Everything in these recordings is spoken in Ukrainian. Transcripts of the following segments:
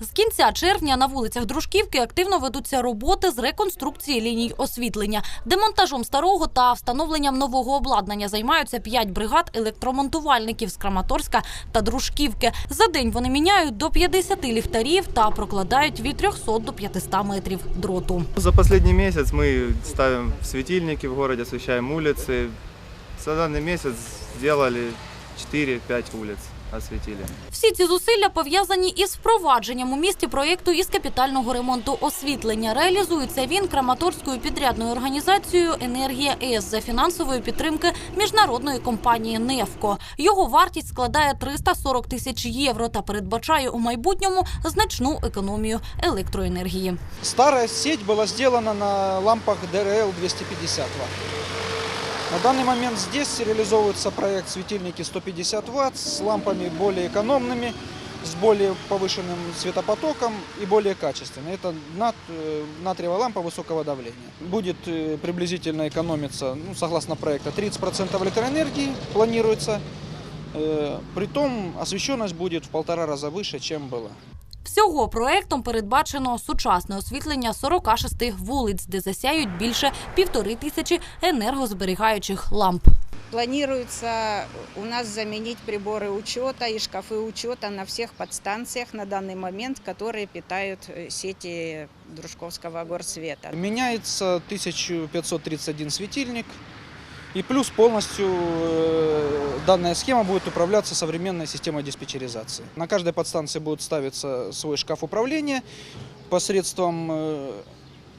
З кінця червня на вулицях Дружківки активно ведуться роботи з реконструкції ліній освітлення. Демонтажом старого та встановленням нового обладнання займаються п'ять бригад електромонтувальників з Краматорська та Дружківки. За день вони міняють до 50 ліхтарів та прокладають від 300 до 500 метрів дроту. За последний месяц мы ставим светильники в городе, освещаем улицы. За данный месяц сделали 4-5 улиц осветили. Всі ці зусилля пов'язані із впровадженням у місті проєкту із капітального ремонту освітлення. Реалізується він Краматорською підрядною організацією Енергія ЕС за фінансової підтримки міжнародної компанії Нефко. Його вартість складає 340 тисяч євро та передбачає у майбутньому значну економію електроенергії. Старая сеть была сделана на лампах DRL 250 Вт. На данный момент здесь реализовывается проект светильники 150 Вт с лампами более экономными, с более повышенным светопотоком и более качественной. Это нат- э, натриевая лампа высокого давления. Будет э, приблизительно экономиться, ну, согласно проекта, 30% электроэнергии планируется. Э, Притом освещенность будет в полтора раза выше, чем была. Всього проектом передбачено сучасне освітлення 46 вулиць, де засяють більше півтори тисячі енергозберігаючих ламп. Планируется у нас заменить приборы учета и шкафы учета на всех подстанциях на данный момент, которые питают э, сети Дружковского горсвета. Меняется 1531 светильник. И плюс полностью э, данная схема будет управляться современной системой диспетчеризации. На каждой подстанции будет ставиться свой шкаф управления. Посредством э,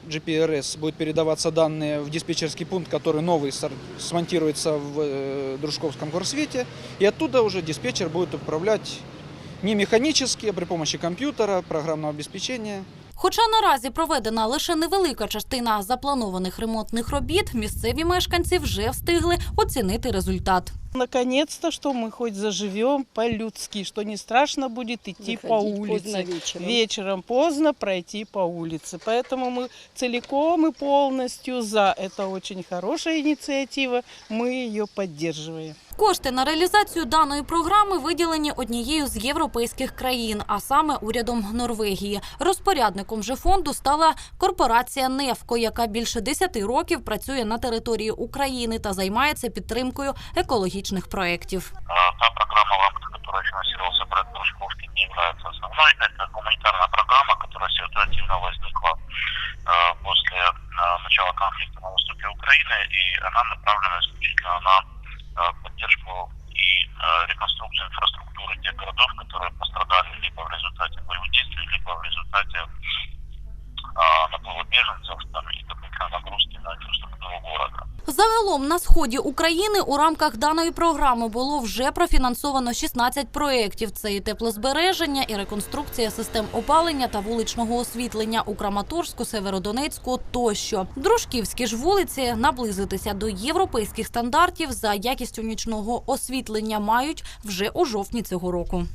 GPRS будут передаваться данные в диспетчерский пункт, который новый смонтируется в э, Дружковском горсвете. И оттуда уже диспетчер будет управлять не механически, а при помощи компьютера, программного обеспечения. Хоча наразі проведена лише невелика частина запланованих ремонтних робіт, місцеві мешканці вже встигли оцінити результат. Наконец-то, что мы хоть заживем по-людски, что не страшно будет идти по улице. вечером. поздно пройти по улице. Поэтому мы целиком и полностью за. Это очень хорошая инициатива, мы ее поддерживаем. Кошти на реалізацію даної програми виділені однією з європейських країн, а саме урядом Норвегії. Розпорядником же фонду стала корпорація Нефко, яка більше 10 років працює на території України та займається підтримкою екологічних Проєктів. А, Та программа лампы, которая финансировался проект Дружковки, не является основной. Это гуманитарная программа, которая ситуативно возникла э, после э, начала конфликта на востоке Украины, и она направлена исключительно на поддержку и реконструкцию инфраструктуры тех городов, которые пострадали либо в результате Загалом на сході України у рамках даної програми було вже профінансовано 16 проєктів. Це і теплозбереження, і реконструкція систем опалення та вуличного освітлення у Краматорську, Северодонецьку тощо. Дружківські ж вулиці наблизитися до європейських стандартів за якістю нічного освітлення мають вже у жовтні цього року.